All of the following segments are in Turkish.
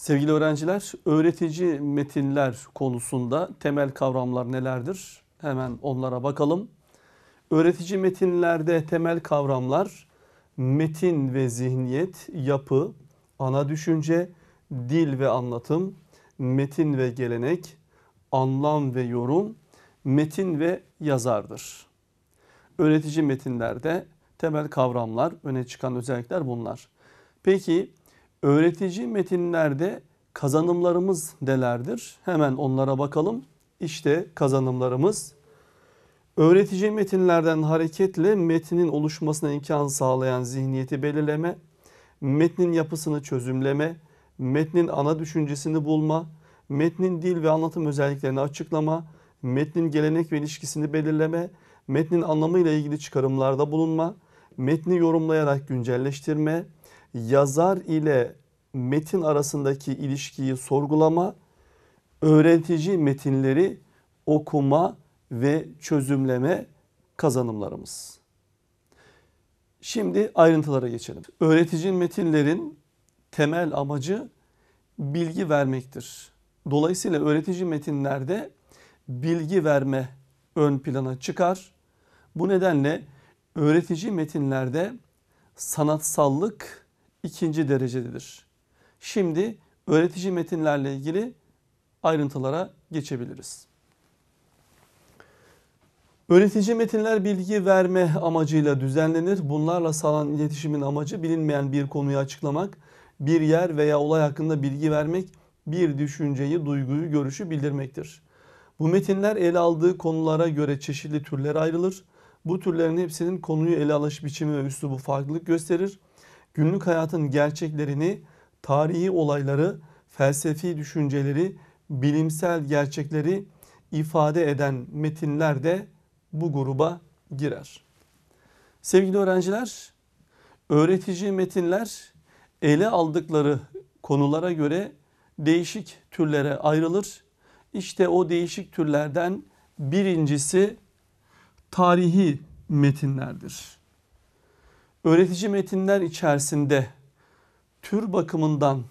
Sevgili öğrenciler, öğretici metinler konusunda temel kavramlar nelerdir? Hemen onlara bakalım. Öğretici metinlerde temel kavramlar metin ve zihniyet, yapı, ana düşünce, dil ve anlatım, metin ve gelenek, anlam ve yorum, metin ve yazardır. Öğretici metinlerde temel kavramlar, öne çıkan özellikler bunlar. Peki öğretici metinlerde kazanımlarımız nelerdir? Hemen onlara bakalım. İşte kazanımlarımız. Öğretici metinlerden hareketle metnin oluşmasına imkan sağlayan zihniyeti belirleme, metnin yapısını çözümleme, metnin ana düşüncesini bulma, metnin dil ve anlatım özelliklerini açıklama, metnin gelenek ve ilişkisini belirleme, metnin anlamıyla ilgili çıkarımlarda bulunma, metni yorumlayarak güncelleştirme, yazar ile metin arasındaki ilişkiyi sorgulama, öğretici metinleri okuma ve çözümleme kazanımlarımız. Şimdi ayrıntılara geçelim. Öğretici metinlerin temel amacı bilgi vermektir. Dolayısıyla öğretici metinlerde bilgi verme ön plana çıkar. Bu nedenle öğretici metinlerde sanatsallık ikinci derecededir. Şimdi öğretici metinlerle ilgili ayrıntılara geçebiliriz. Öğretici metinler bilgi verme amacıyla düzenlenir. Bunlarla sağlanan iletişimin amacı bilinmeyen bir konuyu açıklamak, bir yer veya olay hakkında bilgi vermek, bir düşünceyi, duyguyu, görüşü bildirmektir. Bu metinler ele aldığı konulara göre çeşitli türlere ayrılır. Bu türlerin hepsinin konuyu ele alış biçimi ve üslubu farklılık gösterir. Günlük hayatın gerçeklerini, tarihi olayları, felsefi düşünceleri, bilimsel gerçekleri ifade eden metinler de bu gruba girer. Sevgili öğrenciler, öğretici metinler ele aldıkları konulara göre değişik türlere ayrılır. İşte o değişik türlerden birincisi tarihi metinlerdir. Öğretici metinler içerisinde tür bakımından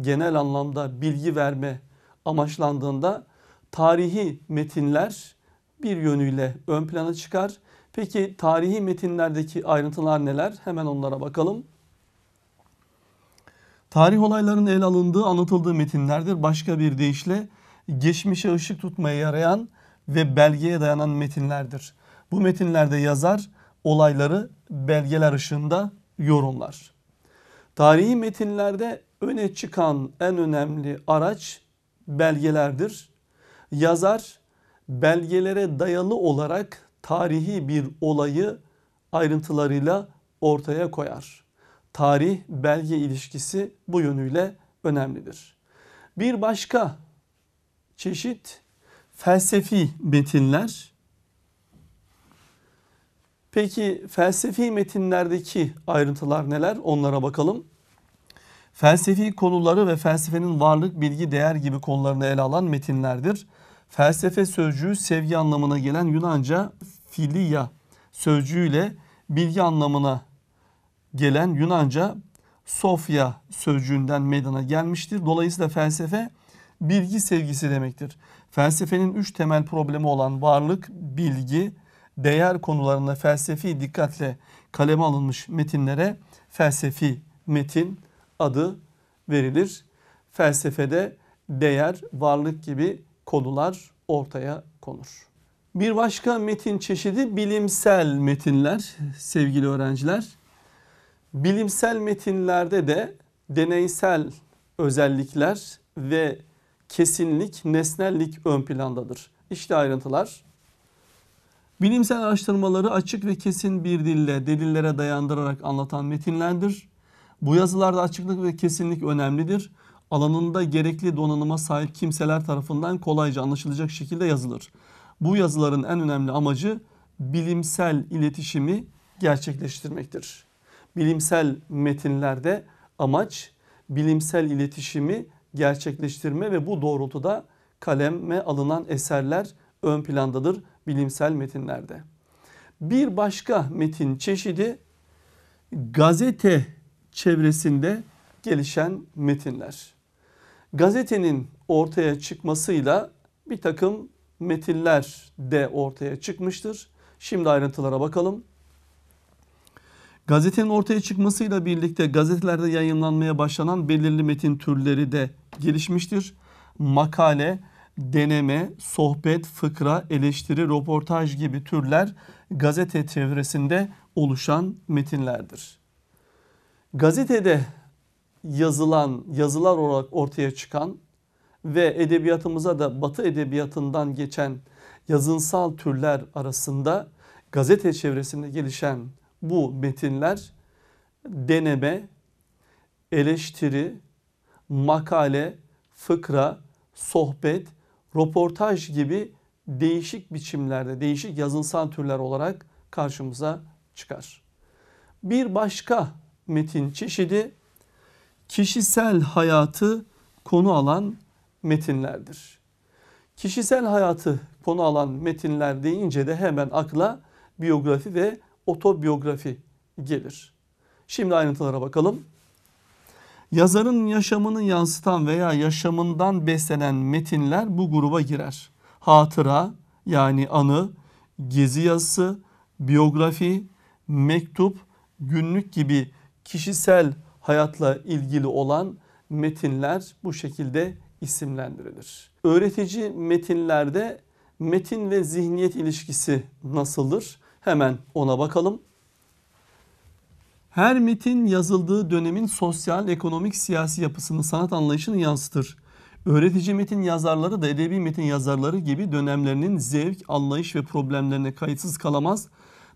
genel anlamda bilgi verme amaçlandığında tarihi metinler bir yönüyle ön plana çıkar. Peki tarihi metinlerdeki ayrıntılar neler? Hemen onlara bakalım. Tarih olaylarının ele alındığı, anlatıldığı metinlerdir. Başka bir deyişle geçmişe ışık tutmaya yarayan ve belgeye dayanan metinlerdir. Bu metinlerde yazar olayları belgeler ışığında yorumlar. Tarihi metinlerde öne çıkan en önemli araç belgelerdir. Yazar belgelere dayalı olarak tarihi bir olayı ayrıntılarıyla ortaya koyar. Tarih belge ilişkisi bu yönüyle önemlidir. Bir başka çeşit felsefi metinler. Peki felsefi metinlerdeki ayrıntılar neler? Onlara bakalım. Felsefi konuları ve felsefenin varlık, bilgi, değer gibi konularını ele alan metinlerdir. Felsefe sözcüğü sevgi anlamına gelen Yunanca filia sözcüğüyle bilgi anlamına gelen Yunanca Sofya sözcüğünden meydana gelmiştir. Dolayısıyla felsefe bilgi sevgisi demektir. Felsefenin üç temel problemi olan varlık, bilgi, değer konularında felsefi dikkatle kaleme alınmış metinlere felsefi metin adı verilir. Felsefede değer, varlık gibi konular ortaya konur. Bir başka metin çeşidi bilimsel metinler sevgili öğrenciler. Bilimsel metinlerde de deneysel özellikler ve kesinlik, nesnellik ön plandadır. İşte ayrıntılar. Bilimsel araştırmaları açık ve kesin bir dille delillere dayandırarak anlatan metinlerdir. Bu yazılarda açıklık ve kesinlik önemlidir. Alanında gerekli donanıma sahip kimseler tarafından kolayca anlaşılacak şekilde yazılır. Bu yazıların en önemli amacı bilimsel iletişimi gerçekleştirmektir. Bilimsel metinlerde amaç bilimsel iletişimi gerçekleştirme ve bu doğrultuda kaleme alınan eserler ön plandadır bilimsel metinlerde. Bir başka metin çeşidi gazete çevresinde gelişen metinler. Gazetenin ortaya çıkmasıyla bir takım metiller de ortaya çıkmıştır. Şimdi ayrıntılara bakalım. Gazetenin ortaya çıkmasıyla birlikte gazetelerde yayınlanmaya başlanan belirli metin türleri de gelişmiştir. Makale, deneme, sohbet, fıkra, eleştiri, röportaj gibi türler gazete çevresinde oluşan metinlerdir. Gazetede yazılan, yazılar olarak ortaya çıkan ve edebiyatımıza da Batı edebiyatından geçen yazınsal türler arasında gazete çevresinde gelişen bu metinler deneme, eleştiri, makale, fıkra, sohbet, röportaj gibi değişik biçimlerde, değişik yazınsal türler olarak karşımıza çıkar. Bir başka metin çeşidi kişisel hayatı konu alan metinlerdir. Kişisel hayatı konu alan metinler deyince de hemen akla biyografi ve otobiyografi gelir. Şimdi ayrıntılara bakalım. Yazarın yaşamını yansıtan veya yaşamından beslenen metinler bu gruba girer. Hatıra yani anı, gezi yazısı, biyografi, mektup, günlük gibi kişisel hayatla ilgili olan metinler bu şekilde isimlendirilir. Öğretici metinlerde metin ve zihniyet ilişkisi nasıldır? Hemen ona bakalım. Her metin yazıldığı dönemin sosyal, ekonomik, siyasi yapısını, sanat anlayışını yansıtır. Öğretici metin yazarları da edebi metin yazarları gibi dönemlerinin zevk, anlayış ve problemlerine kayıtsız kalamaz.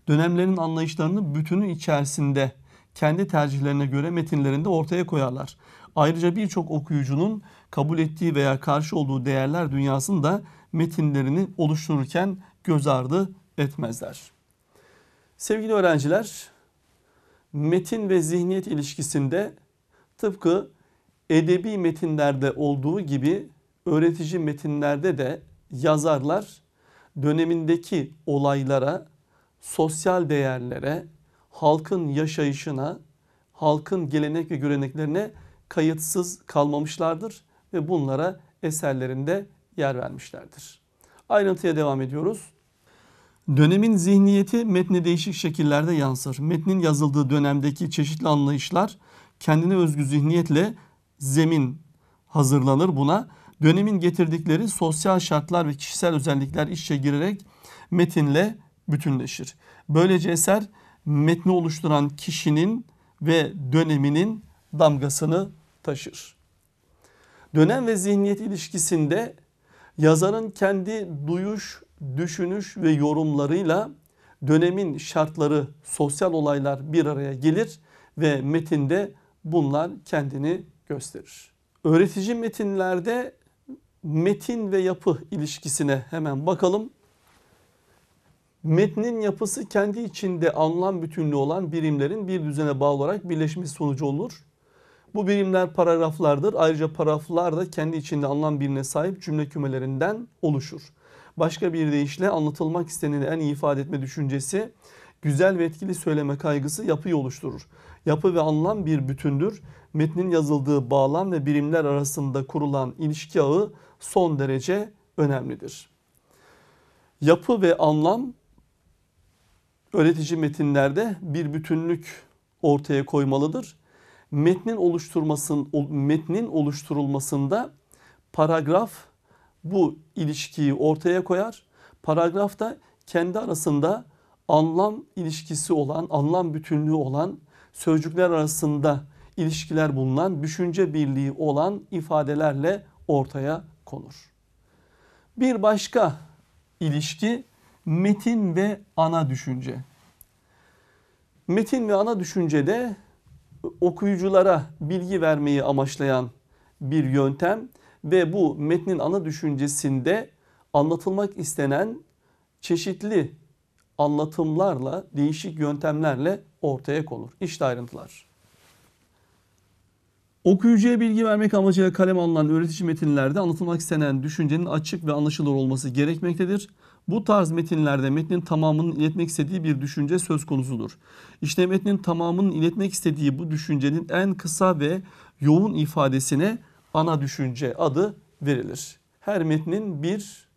Dönemlerin anlayışlarını bütünü içerisinde kendi tercihlerine göre metinlerinde ortaya koyarlar. Ayrıca birçok okuyucunun kabul ettiği veya karşı olduğu değerler dünyasında metinlerini oluştururken göz ardı etmezler. Sevgili öğrenciler, metin ve zihniyet ilişkisinde tıpkı edebi metinlerde olduğu gibi öğretici metinlerde de yazarlar dönemindeki olaylara, sosyal değerlere, halkın yaşayışına, halkın gelenek ve göreneklerine kayıtsız kalmamışlardır ve bunlara eserlerinde yer vermişlerdir. Ayrıntıya devam ediyoruz. Dönemin zihniyeti metne değişik şekillerde yansır. Metnin yazıldığı dönemdeki çeşitli anlayışlar kendine özgü zihniyetle zemin hazırlanır buna. Dönemin getirdikleri sosyal şartlar ve kişisel özellikler işe girerek metinle bütünleşir. Böylece eser metni oluşturan kişinin ve döneminin damgasını taşır. Dönem ve zihniyet ilişkisinde yazarın kendi duyuş, düşünüş ve yorumlarıyla dönemin şartları, sosyal olaylar bir araya gelir ve metinde bunlar kendini gösterir. Öğretici metinlerde metin ve yapı ilişkisine hemen bakalım. Metnin yapısı kendi içinde anlam bütünlüğü olan birimlerin bir düzene bağlı olarak birleşmesi sonucu olur. Bu birimler paragraflardır. Ayrıca paragraflar da kendi içinde anlam birine sahip cümle kümelerinden oluşur. Başka bir deyişle anlatılmak isteneni en iyi ifade etme düşüncesi, güzel ve etkili söyleme kaygısı yapıyı oluşturur. Yapı ve anlam bir bütündür. Metnin yazıldığı bağlam ve birimler arasında kurulan ilişki ağı son derece önemlidir. Yapı ve anlam öğretici metinlerde bir bütünlük ortaya koymalıdır. Metnin oluşturmasın metnin oluşturulmasında paragraf bu ilişkiyi ortaya koyar. Paragrafta kendi arasında anlam ilişkisi olan, anlam bütünlüğü olan, sözcükler arasında ilişkiler bulunan, düşünce birliği olan ifadelerle ortaya konur. Bir başka ilişki metin ve ana düşünce. Metin ve ana düşüncede okuyuculara bilgi vermeyi amaçlayan bir yöntem ve bu metnin ana düşüncesinde anlatılmak istenen çeşitli anlatımlarla, değişik yöntemlerle ortaya konur. İşte ayrıntılar. Okuyucuya bilgi vermek amacıyla kalem alınan öğretici metinlerde anlatılmak istenen düşüncenin açık ve anlaşılır olması gerekmektedir. Bu tarz metinlerde metnin tamamının iletmek istediği bir düşünce söz konusudur. İşte metnin tamamının iletmek istediği bu düşüncenin en kısa ve yoğun ifadesine ana düşünce adı verilir. Her metnin bir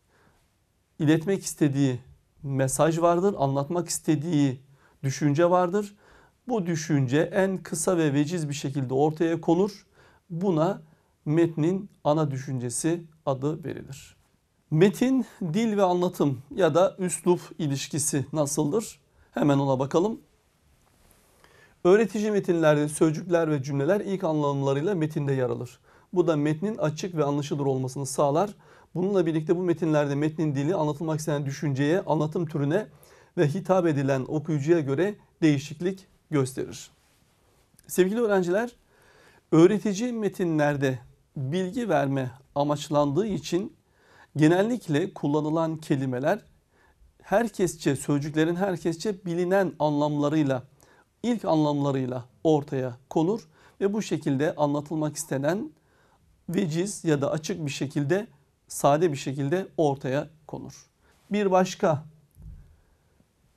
iletmek istediği mesaj vardır, anlatmak istediği düşünce vardır. Bu düşünce en kısa ve veciz bir şekilde ortaya konur. Buna metnin ana düşüncesi adı verilir. Metin, dil ve anlatım ya da üslup ilişkisi nasıldır? Hemen ona bakalım. Öğretici metinlerde sözcükler ve cümleler ilk anlamlarıyla metinde yer alır. Bu da metnin açık ve anlaşılır olmasını sağlar. Bununla birlikte bu metinlerde metnin dili anlatılmak istenen düşünceye, anlatım türüne ve hitap edilen okuyucuya göre değişiklik gösterir. Sevgili öğrenciler, öğretici metinlerde bilgi verme amaçlandığı için genellikle kullanılan kelimeler herkesçe, sözcüklerin herkesçe bilinen anlamlarıyla, ilk anlamlarıyla ortaya konur ve bu şekilde anlatılmak istenen veciz ya da açık bir şekilde, sade bir şekilde ortaya konur. Bir başka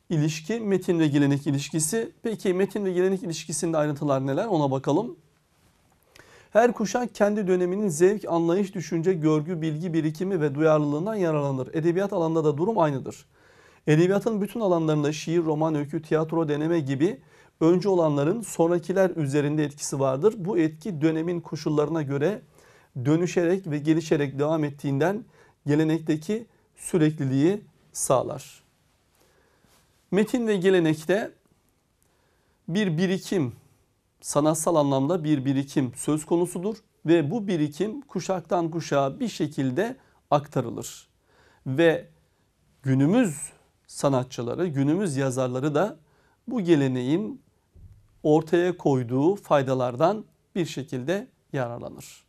ilişki metin ve gelenek ilişkisi. Peki metin ve gelenek ilişkisinde ayrıntılar neler ona bakalım. Her kuşak kendi döneminin zevk, anlayış, düşünce, görgü, bilgi birikimi ve duyarlılığından yararlanır. Edebiyat alanında da durum aynıdır. Edebiyatın bütün alanlarında şiir, roman, öykü, tiyatro, deneme gibi önce olanların sonrakiler üzerinde etkisi vardır. Bu etki dönemin koşullarına göre dönüşerek ve gelişerek devam ettiğinden gelenekteki sürekliliği sağlar. Metin ve gelenekte bir birikim, sanatsal anlamda bir birikim söz konusudur ve bu birikim kuşaktan kuşağa bir şekilde aktarılır. Ve günümüz sanatçıları, günümüz yazarları da bu geleneğin ortaya koyduğu faydalardan bir şekilde yararlanır.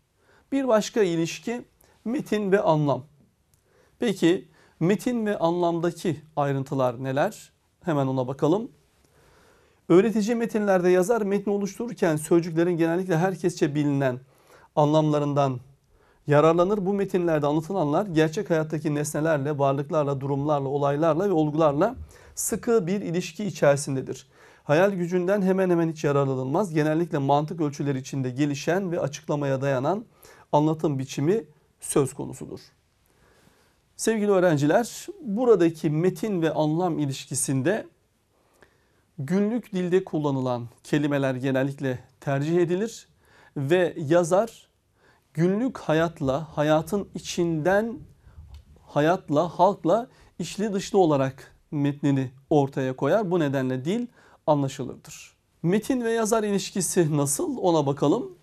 Bir başka ilişki metin ve anlam. Peki metin ve anlamdaki ayrıntılar neler? Hemen ona bakalım. Öğretici metinlerde yazar metni oluştururken sözcüklerin genellikle herkesçe bilinen anlamlarından yararlanır. Bu metinlerde anlatılanlar gerçek hayattaki nesnelerle, varlıklarla, durumlarla, olaylarla ve olgularla sıkı bir ilişki içerisindedir. Hayal gücünden hemen hemen hiç yararlanılmaz. Genellikle mantık ölçüleri içinde gelişen ve açıklamaya dayanan anlatım biçimi söz konusudur. Sevgili öğrenciler, buradaki metin ve anlam ilişkisinde günlük dilde kullanılan kelimeler genellikle tercih edilir ve yazar günlük hayatla, hayatın içinden hayatla, halkla içli dışlı olarak metnini ortaya koyar. Bu nedenle dil anlaşılırdır. Metin ve yazar ilişkisi nasıl ona bakalım.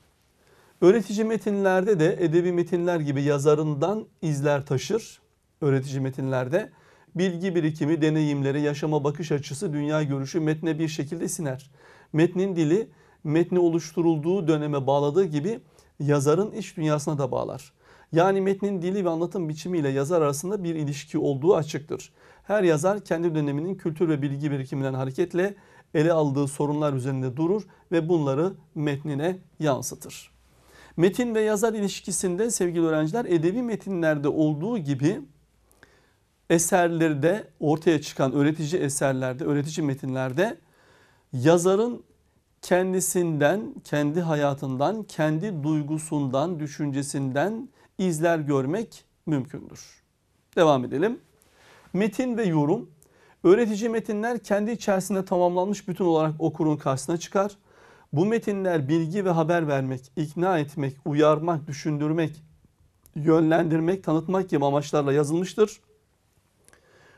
Öğretici metinlerde de edebi metinler gibi yazarından izler taşır. Öğretici metinlerde bilgi birikimi, deneyimleri, yaşama bakış açısı, dünya görüşü metne bir şekilde siner. Metnin dili metni oluşturulduğu döneme bağladığı gibi yazarın iç dünyasına da bağlar. Yani metnin dili ve anlatım biçimiyle yazar arasında bir ilişki olduğu açıktır. Her yazar kendi döneminin kültür ve bilgi birikiminden hareketle ele aldığı sorunlar üzerinde durur ve bunları metnine yansıtır. Metin ve yazar ilişkisinde sevgili öğrenciler edebi metinlerde olduğu gibi eserlerde ortaya çıkan öğretici eserlerde, öğretici metinlerde yazarın kendisinden, kendi hayatından, kendi duygusundan, düşüncesinden izler görmek mümkündür. Devam edelim. Metin ve yorum. Öğretici metinler kendi içerisinde tamamlanmış bütün olarak okurun karşısına çıkar. Bu metinler bilgi ve haber vermek, ikna etmek, uyarmak, düşündürmek, yönlendirmek, tanıtmak gibi amaçlarla yazılmıştır.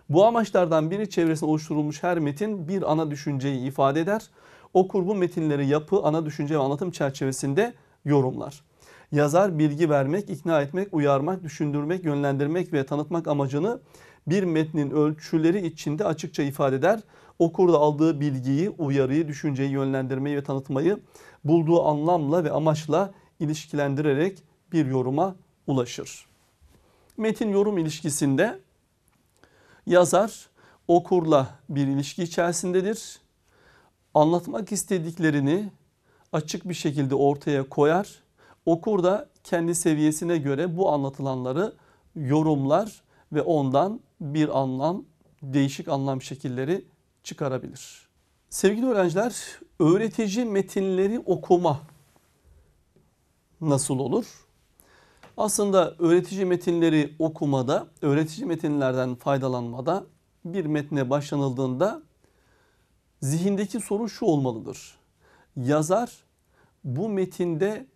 Bu amaçlardan biri çevresinde oluşturulmuş her metin bir ana düşünceyi ifade eder. Okur bu metinleri yapı, ana düşünce ve anlatım çerçevesinde yorumlar. Yazar bilgi vermek, ikna etmek, uyarmak, düşündürmek, yönlendirmek ve tanıtmak amacını bir metnin ölçüleri içinde açıkça ifade eder. Okur da aldığı bilgiyi, uyarıyı, düşünceyi yönlendirmeyi ve tanıtmayı bulduğu anlamla ve amaçla ilişkilendirerek bir yoruma ulaşır. Metin yorum ilişkisinde yazar okurla bir ilişki içerisindedir. Anlatmak istediklerini açık bir şekilde ortaya koyar. Okur da kendi seviyesine göre bu anlatılanları yorumlar ve ondan bir anlam, değişik anlam şekilleri çıkarabilir. Sevgili öğrenciler, öğretici metinleri okuma nasıl olur? Aslında öğretici metinleri okumada, öğretici metinlerden faydalanmada bir metne başlanıldığında zihindeki soru şu olmalıdır. Yazar bu metinde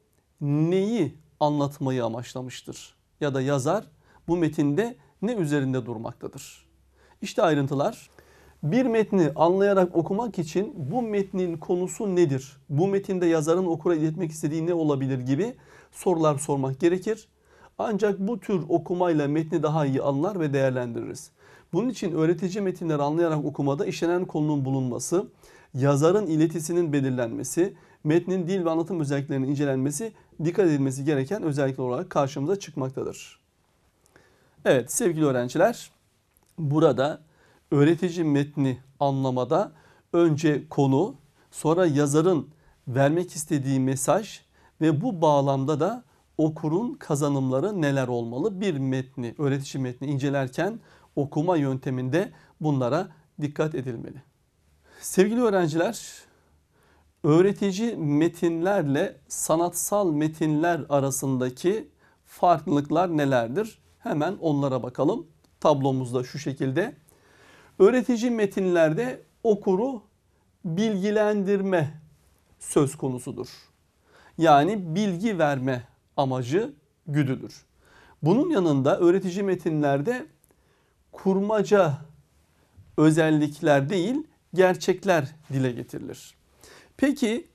neyi anlatmayı amaçlamıştır? Ya da yazar bu metinde ne üzerinde durmaktadır? İşte ayrıntılar. Bir metni anlayarak okumak için bu metnin konusu nedir? Bu metinde yazarın okura iletmek istediği ne olabilir gibi sorular sormak gerekir. Ancak bu tür okumayla metni daha iyi anlar ve değerlendiririz. Bunun için öğretici metinleri anlayarak okumada işlenen konunun bulunması, yazarın iletisinin belirlenmesi, metnin dil ve anlatım özelliklerinin incelenmesi dikkat edilmesi gereken özellikler olarak karşımıza çıkmaktadır. Evet sevgili öğrenciler burada öğretici metni anlamada önce konu, sonra yazarın vermek istediği mesaj ve bu bağlamda da okurun kazanımları neler olmalı? Bir metni, öğretici metni incelerken okuma yönteminde bunlara dikkat edilmeli. Sevgili öğrenciler, öğretici metinlerle sanatsal metinler arasındaki farklılıklar nelerdir? Hemen onlara bakalım. Tablomuzda şu şekilde. Öğretici metinlerde okuru bilgilendirme söz konusudur. Yani bilgi verme amacı güdülür. Bunun yanında öğretici metinlerde kurmaca özellikler değil gerçekler dile getirilir. Peki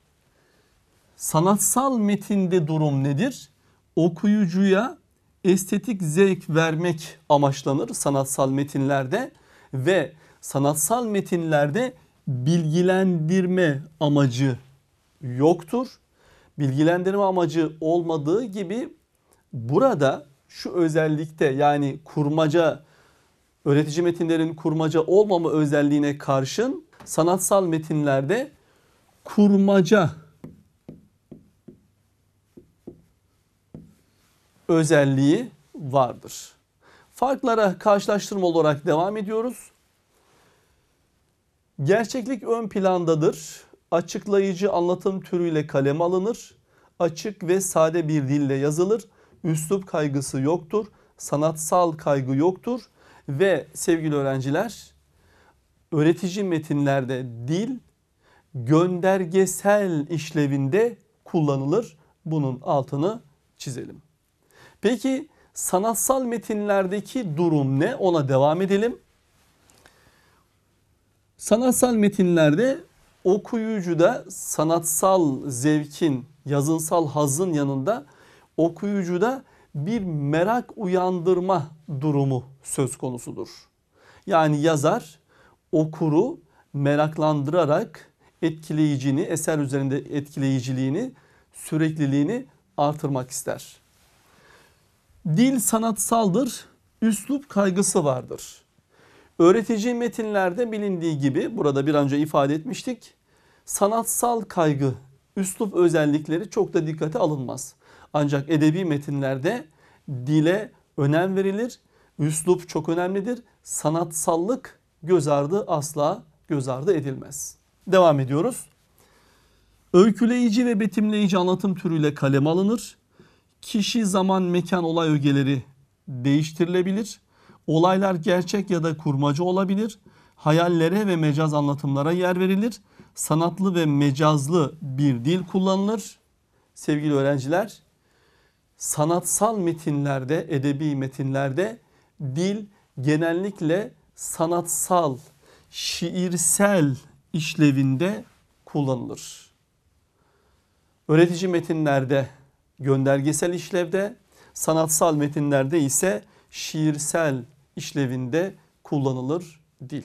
sanatsal metinde durum nedir? Okuyucuya estetik zevk vermek amaçlanır sanatsal metinlerde ve sanatsal metinlerde bilgilendirme amacı yoktur. Bilgilendirme amacı olmadığı gibi burada şu özellikte yani kurmaca öğretici metinlerin kurmaca olmama özelliğine karşın sanatsal metinlerde kurmaca özelliği vardır. Farklara karşılaştırma olarak devam ediyoruz. Gerçeklik ön plandadır. Açıklayıcı anlatım türüyle kaleme alınır. Açık ve sade bir dille yazılır. Üslup kaygısı yoktur. Sanatsal kaygı yoktur. Ve sevgili öğrenciler öğretici metinlerde dil göndergesel işlevinde kullanılır. Bunun altını çizelim. Peki sanatsal metinlerdeki durum ne? Ona devam edelim. Sanatsal metinlerde okuyucuda sanatsal zevkin, yazınsal hazın yanında okuyucuda bir merak uyandırma durumu söz konusudur. Yani yazar okuru meraklandırarak etkileyicini, eser üzerinde etkileyiciliğini, sürekliliğini artırmak ister. Dil sanatsaldır, üslup kaygısı vardır. Öğretici metinlerde bilindiği gibi burada bir önce ifade etmiştik. Sanatsal kaygı, üslup özellikleri çok da dikkate alınmaz. Ancak edebi metinlerde dile önem verilir. Üslup çok önemlidir. Sanatsallık göz ardı asla göz ardı edilmez. Devam ediyoruz. Öyküleyici ve betimleyici anlatım türüyle kaleme alınır. Kişi, zaman, mekan, olay ögeleri değiştirilebilir. Olaylar gerçek ya da kurmaca olabilir. Hayallere ve mecaz anlatımlara yer verilir. Sanatlı ve mecazlı bir dil kullanılır. Sevgili öğrenciler, sanatsal metinlerde, edebi metinlerde dil genellikle sanatsal, şiirsel işlevinde kullanılır. Öğretici metinlerde göndergesel işlevde, sanatsal metinlerde ise şiirsel işlevinde kullanılır dil.